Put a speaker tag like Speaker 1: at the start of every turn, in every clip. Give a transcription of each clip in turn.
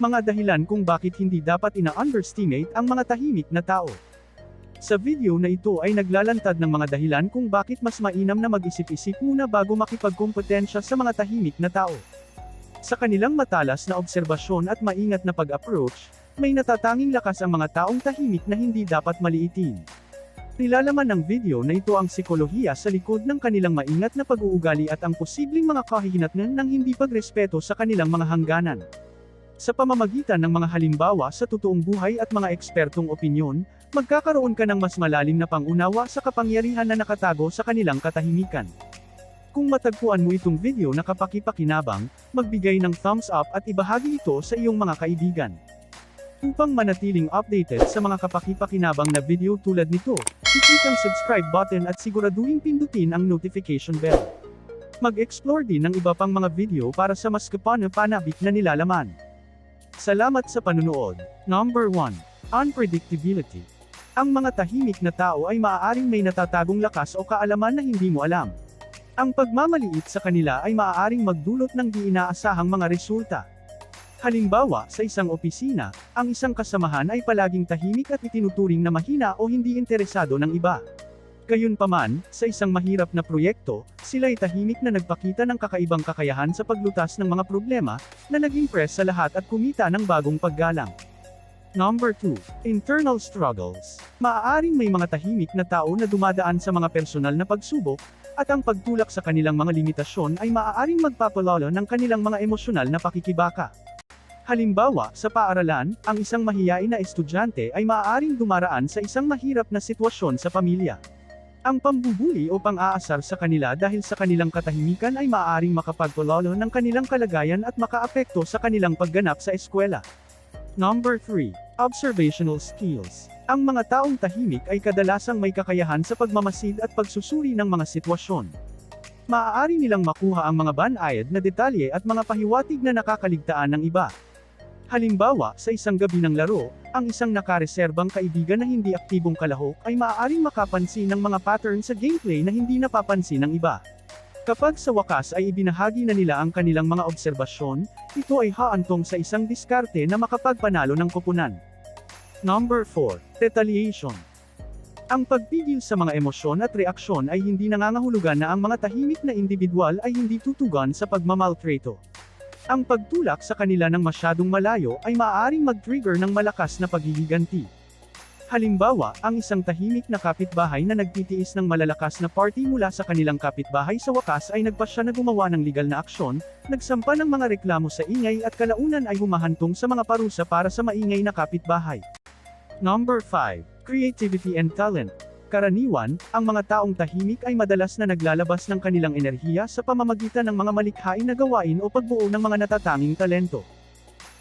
Speaker 1: Mga dahilan kung bakit hindi dapat ina-underestimate ang mga tahimik na tao. Sa video na ito ay naglalantad ng mga dahilan kung bakit mas mainam na mag-isip-isip muna bago makipagkompetensya sa mga tahimik na tao. Sa kanilang matalas na obserbasyon at maingat na pag-approach, may natatanging lakas ang mga taong tahimik na hindi dapat maliitin. Nilalaman ng video na ito ang psikolohiya sa likod ng kanilang maingat na pag-uugali at ang posibleng mga kahihinatnan ng hindi pagrespeto sa kanilang mga hangganan. Sa pamamagitan ng mga halimbawa sa totoong buhay at mga ekspertong opinyon, magkakaroon ka ng mas malalim na pangunawa sa kapangyarihan na nakatago sa kanilang katahimikan. Kung matagpuan mo itong video na kapakipakinabang, magbigay ng thumbs up at ibahagi ito sa iyong mga kaibigan. Upang manatiling updated sa mga kapakipakinabang na video tulad nito, i-click ang subscribe button at siguraduhin pindutin ang notification bell. Mag-explore din ng iba pang mga video para sa mas kapana-panabik na nilalaman. Salamat sa panunood. Number 1. Unpredictability. Ang mga tahimik na tao ay maaaring may natatagong lakas o kaalaman na hindi mo alam. Ang pagmamaliit sa kanila ay maaaring magdulot ng di inaasahang mga resulta. Halimbawa, sa isang opisina, ang isang kasamahan ay palaging tahimik at itinuturing na mahina o hindi interesado ng iba. Gayunpaman, sa isang mahirap na proyekto, sila ay tahimik na nagpakita ng kakaibang kakayahan sa paglutas ng mga problema, na nag-impress sa lahat at kumita ng bagong paggalang. Number 2. Internal struggles. Maaaring may mga tahimik na tao na dumadaan sa mga personal na pagsubok, at ang pagtulak sa kanilang mga limitasyon ay maaaring magpapalalo ng kanilang mga emosyonal na pakikibaka. Halimbawa, sa paaralan, ang isang mahiyain na estudyante ay maaaring dumaraan sa isang mahirap na sitwasyon sa pamilya. Ang pambubuli o pang-aasar sa kanila dahil sa kanilang katahimikan ay maaaring makapagpalalo ng kanilang kalagayan at makaapekto sa kanilang pagganap sa eskwela. Number 3. Observational skills. Ang mga taong tahimik ay kadalasang may kakayahan sa pagmamasid at pagsusuri ng mga sitwasyon. Maaari nilang makuha ang mga banayad na detalye at mga pahiwatig na nakakaligtaan ng iba. Halimbawa, sa isang gabi ng laro, ang isang nakareserbang kaibigan na hindi aktibong kalahok ay maaaring makapansin ng mga pattern sa gameplay na hindi napapansin ng iba. Kapag sa wakas ay ibinahagi na nila ang kanilang mga obserbasyon, ito ay haantong sa isang diskarte na makapagpanalo ng koponan. Number 4. Retaliation. Ang pagpigil sa mga emosyon at reaksyon ay hindi nangangahulugan na ang mga tahimik na individual ay hindi tutugan sa pagmamaltreto. Ang pagtulak sa kanila ng masyadong malayo ay maaaring mag-trigger ng malakas na paghihiganti. Halimbawa, ang isang tahimik na kapitbahay na nagtitiis ng malalakas na party mula sa kanilang kapitbahay sa wakas ay nagpasya na gumawa ng legal na aksyon, nagsampa ng mga reklamo sa ingay at kalaunan ay humahantong sa mga parusa para sa maingay na kapitbahay. Number 5. Creativity and Talent. Karaniwan, ang mga taong tahimik ay madalas na naglalabas ng kanilang enerhiya sa pamamagitan ng mga malikhain na gawain o pagbuo ng mga natatanging talento.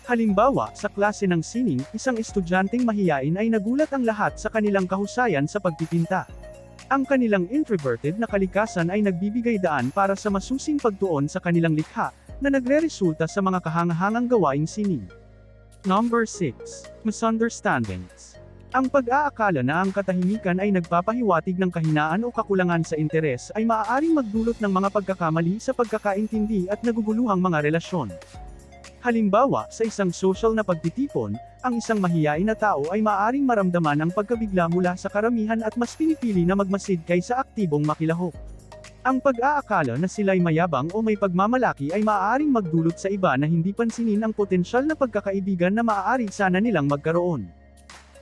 Speaker 1: Halimbawa, sa klase ng sining, isang estudyanteng mahiyain ay nagulat ang lahat sa kanilang kahusayan sa pagpipinta. Ang kanilang introverted na kalikasan ay nagbibigay daan para sa masusing pagtuon sa kanilang likha, na nagre-resulta sa mga kahangahangang gawaing sining. Number 6. Misunderstandings. Ang pag-aakala na ang katahimikan ay nagpapahiwatig ng kahinaan o kakulangan sa interes ay maaaring magdulot ng mga pagkakamali sa pagkakaintindi at naguguluhang mga relasyon. Halimbawa, sa isang social na pagtitipon, ang isang mahiyain na tao ay maaaring maramdaman ang pagkabigla mula sa karamihan at mas pinipili na magmasid kaysa aktibong makilahok. Ang pag-aakala na sila'y mayabang o may pagmamalaki ay maaaring magdulot sa iba na hindi pansinin ang potensyal na pagkakaibigan na maaari sana nilang magkaroon.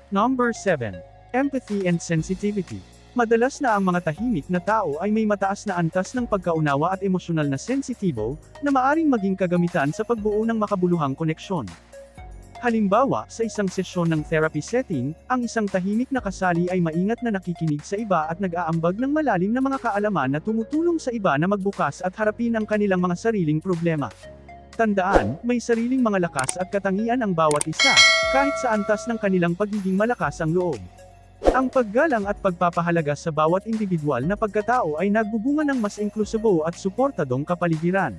Speaker 1: Number 7. Empathy and Sensitivity. Madalas na ang mga tahimik na tao ay may mataas na antas ng pagkaunawa at emosyonal na sensitibo, na maaring maging kagamitan sa pagbuo ng makabuluhang koneksyon. Halimbawa, sa isang sesyon ng therapy setting, ang isang tahimik na kasali ay maingat na nakikinig sa iba at nag-aambag ng malalim na mga kaalaman na tumutulong sa iba na magbukas at harapin ang kanilang mga sariling problema. Tandaan, may sariling mga lakas at katangian ang bawat isa, kahit sa antas ng kanilang pagiging malakas ang loob. Ang paggalang at pagpapahalaga sa bawat individual na pagkatao ay nagbubunga ng mas inklusibo at suportadong kapaligiran.